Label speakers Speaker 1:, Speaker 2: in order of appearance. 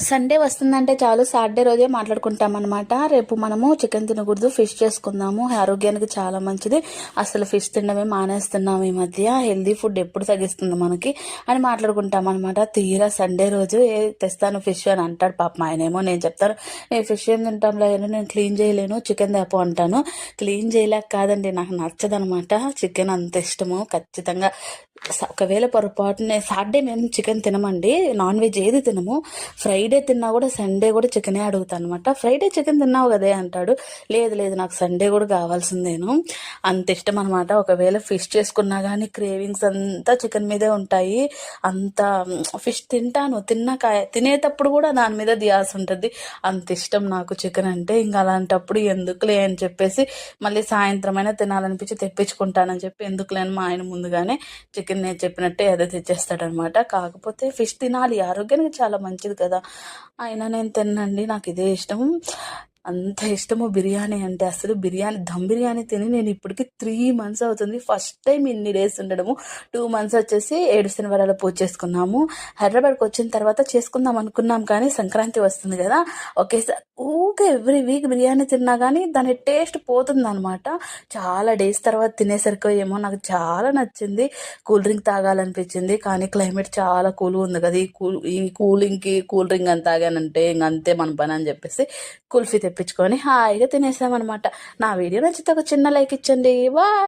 Speaker 1: Sunday వస్తుందంటే చాలు Saturday రోజే మాట్లాడుకుంటాం అనమాట రేపు మనము చికెన్ తినకూడదు ఫిష్ చేసుకుందాము. ఆరోగ్యానికి చాలా మంచిది. అసలు ఫిష్ తినడమే మానేస్తున్నాం ఈ మధ్య. హెల్దీ ఫుడ్ ఎప్పుడు తగ్గిస్తుంది మనకి అని మాట్లాడుకుంటాం అనమాట తీరా సండే రోజు ఏ తెస్తాను ఫిష్ అని అంటాడు పాప ఆయనేమో నేను చెప్తాను నేను ఫిష్ ఏం తింటాం లేదు నేను క్లీన్ చేయలేను చికెన్ తేపో అంటాను. క్లీన్ చేయలేక కాదండి నాకు నచ్చదనమాట చికెన్ అంత ఇష్టము. ఖచ్చితంగా ఒకవేళ పొరపాటున సాటర్డే మేము చికెన్ తినమండి నాన్ వెజ్ ఏది తినము. ఫ్రైడే తిన్నా కూడా సండే కూడా చికెనే అడుగుతాను అనమాట ఫ్రైడే చికెన్ తిన్నావు కదే అంటాడు. లేదు లేదు నాకు సండే కూడా కావాల్సిందేను అంత ఇష్టం అనమాట ఒకవేళ ఫిష్ చేసుకున్నా కానీ క్రేవింగ్స్ అంతా చికెన్ మీదే ఉంటాయి. అంత ఫిష్ తింటాను. తిన్నాక తినేటప్పుడు కూడా దాని మీద ధ్యాస ఉంటుంది. అంత ఇష్టం నాకు చికెన్ అంటే. ఇంకా అలాంటప్పుడు ఎందుకులే అని చెప్పేసి మళ్ళీ సాయంత్రం అయినా తినాలనిపించి తెప్పించుకుంటానని చెప్పి ఎందుకులే అని మా ఆయన ముందుగానే చికెన్ చికెన్ నేను చెప్పినట్టే అదే తెచ్చేస్తాడనమాట. కాకపోతే ఫిష్ తినాలి ఆరోగ్యానికి చాలా మంచిది కదా. అయినా నేను తినండి నాకు ఇదే ఇష్టం. అంత ఇష్టము బిర్యానీ అంటే అసలు బిర్యానీ దమ్ బిర్యానీ తిని నేను ఇప్పటికి త్రీ మంత్స్ అవుతుంది. ఫస్ట్ టైం ఇన్ని డేస్ ఉండడము. టూ మంత్స్ వచ్చేసి ఏడు శనివారాలు పూజ చేసుకున్నాము. హైదరాబాద్కి వచ్చిన తర్వాత చేసుకుందాం అనుకున్నాం కానీ సంక్రాంతి వస్తుంది కదా. ఒకేసారి ఊకే ఎవ్రీ వీక్ బిర్యానీ తిన్నా కానీ దాని టేస్ట్ పోతుంది అనమాట చాలా డేస్ తర్వాత తినేసరికి ఏమో నాకు చాలా నచ్చింది. కూల్ డ్రింక్ తాగాలనిపించింది. కానీ క్లైమేట్ చాలా కూల్గా ఉంది కదా. ఈ కూల్ ఈ కూలింగ్కి కూల్ డ్రింక్ అని తాగానంటే ఇంకంతే మన పని అని చెప్పేసి కుల్ఫీ తెప్పించుకొని హాయిగా తినేసామన్నమాట. నా వీడియో నచ్చితే ఒక చిన్న లైక్ ఇచ్చండి. వా